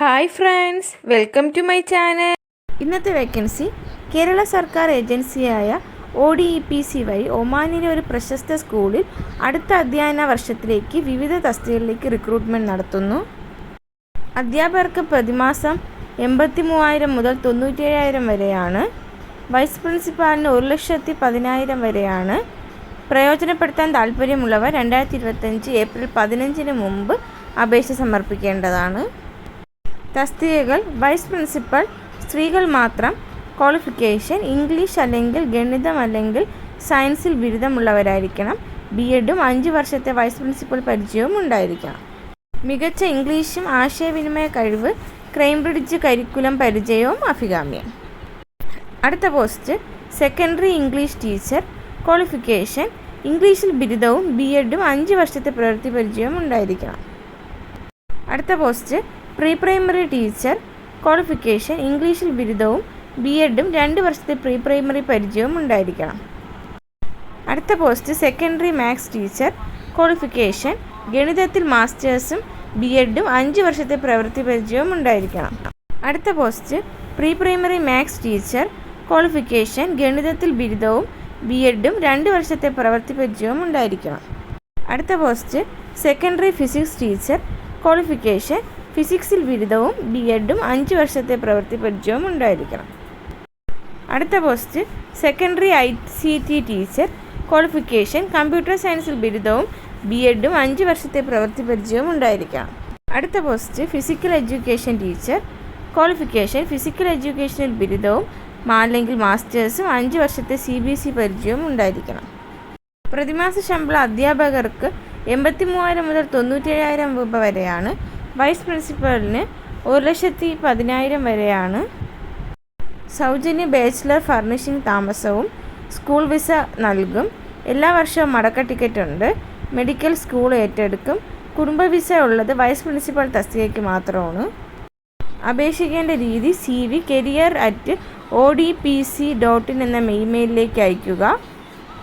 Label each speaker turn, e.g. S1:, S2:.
S1: Hi friends welcome to my channel. ഇന്നത്തെ vacancy Kerala സർക്കാർ ഏജൻസിയായ O D E P C വഴി ഒമാനിലെ ഒരു പ്രശസ്ത സ്കൂളിൽ അടുത്ത അധ്യയന വർഷത്തിലേക്ക് വിവിധ തസ്തികളിലേക്ക് റിക്രൂട്ട്മെന്റ് നടത്തുന്നു. അധ്യാപകർക്ക് പ്രതിമാസം എൺപത്തി മൂവായിരം മുതൽ തൊണ്ണൂറ്റേഴായിരം വരെയാണ്. വൈസ് പ്രിൻസിപ്പാലിന് ഒരു ലക്ഷത്തി പതിനായിരം വരെയാണ്. പ്രയോജനപ്പെടുത്താൻ താല്പര്യമുള്ളവർ രണ്ടായിരത്തി ഇരുപത്തഞ്ച് ഏപ്രിൽ പതിനഞ്ചിന് മുമ്പ് അപേക്ഷ സമർപ്പിക്കേണ്ടതാണ്. തസ്തികകൾ വൈസ് പ്രിൻസിപ്പൽ സ്ത്രീകൾ മാത്രം ക്വാളിഫിക്കേഷൻ ഇംഗ്ലീഷ് അല്ലെങ്കിൽ ഗണിതം അല്ലെങ്കിൽ സയൻസിൽ ബിരുദമുള്ളവരായിരിക്കണം. ബി എഡും അഞ്ച് വർഷത്തെ വൈസ് പ്രിൻസിപ്പൽ പരിചയവും ഉണ്ടായിരിക്കണം. മികച്ച ഇംഗ്ലീഷും ആശയവിനിമയ കഴിവ് ക്രൈംബ്രിഡ്ജ് കരിക്കുലം പരിചയവും അഭികാമ്യം. അടുത്ത post secondary English teacher qualification ഇംഗ്ലീഷിൽ ബിരുദവും ബി എഡും അഞ്ച് വർഷത്തെ പ്രവൃത്തി പരിചയവും ഉണ്ടായിരിക്കണം. അടുത്ത post. Pre primary teacher qualification ഇംഗ്ലീഷിൽ ബിരുദവും ബി എഡും രണ്ട് വർഷത്തെ പ്രീ പ്രൈമറി പരിചയവും ഉണ്ടായിരിക്കണം. അടുത്ത post secondary maths teacher qualification ഗണിതത്തിൽ മാസ്റ്റേഴ്സും ബി എഡും അഞ്ച് വർഷത്തെ പ്രവൃത്തി പരിചയവും ഉണ്ടായിരിക്കണം. അടുത്ത post pre primary maths teacher qualification ഗണിതത്തിൽ ബിരുദവും ബി എഡും രണ്ട് വർഷത്തെ പ്രവൃത്തി പരിചയവും ഉണ്ടായിരിക്കണം. അടുത്ത post secondary physics teacher qualification ഫിസിക്സിൽ ബിരുദവും ബി എഡും അഞ്ച് വർഷത്തെ പ്രവൃത്തി പരിചയവും ഉണ്ടായിരിക്കണം. അടുത്ത post secondary I C T teacher qualification computer സയൻസിൽ ബിരുദവും ബി എഡും അഞ്ച് വർഷത്തെ പ്രവൃത്തി പരിചയവും ഉണ്ടായിരിക്കണം. അടുത്ത post physical education teacher qualification physical എഡ്യൂക്കേഷനിൽ ബിരുദവും അല്ലെങ്കിൽ മാസ്റ്റേഴ്സും അഞ്ച് വർഷത്തെ സി ബി എസ് ഇ പരിചയവും ഉണ്ടായിരിക്കണം. പ്രതിമാസ ശമ്പള അധ്യാപകർക്ക് എൺപത്തി മൂവായിരം മുതൽ തൊണ്ണൂറ്റേഴായിരം രൂപ വരെയാണ്. വൈസ് പ്രിൻസിപ്പലിന് ഒരു ലക്ഷത്തി പതിനായിരം വരെയാണ്. സൗജന്യ ബാച്ചിലർ ഫർണിഷിംഗ് താമസവും സ്കൂൾ വിസ നൽകും. എല്ലാ വർഷവും മടക്ക ടിക്കറ്റ് ഉണ്ട്. മെഡിക്കൽ സ്കൂൾ ഏറ്റെടുക്കും. കുടുംബ വിസ ഉള്ളത് വൈസ് പ്രിൻസിപ്പൽ തസ്തികയ്ക്ക് മാത്രമാണ്. അപേക്ഷിക്കേണ്ട രീതി C V career at O D P C dot in എന്ന ഇമെയിലിലേക്ക് അയയ്ക്കുക.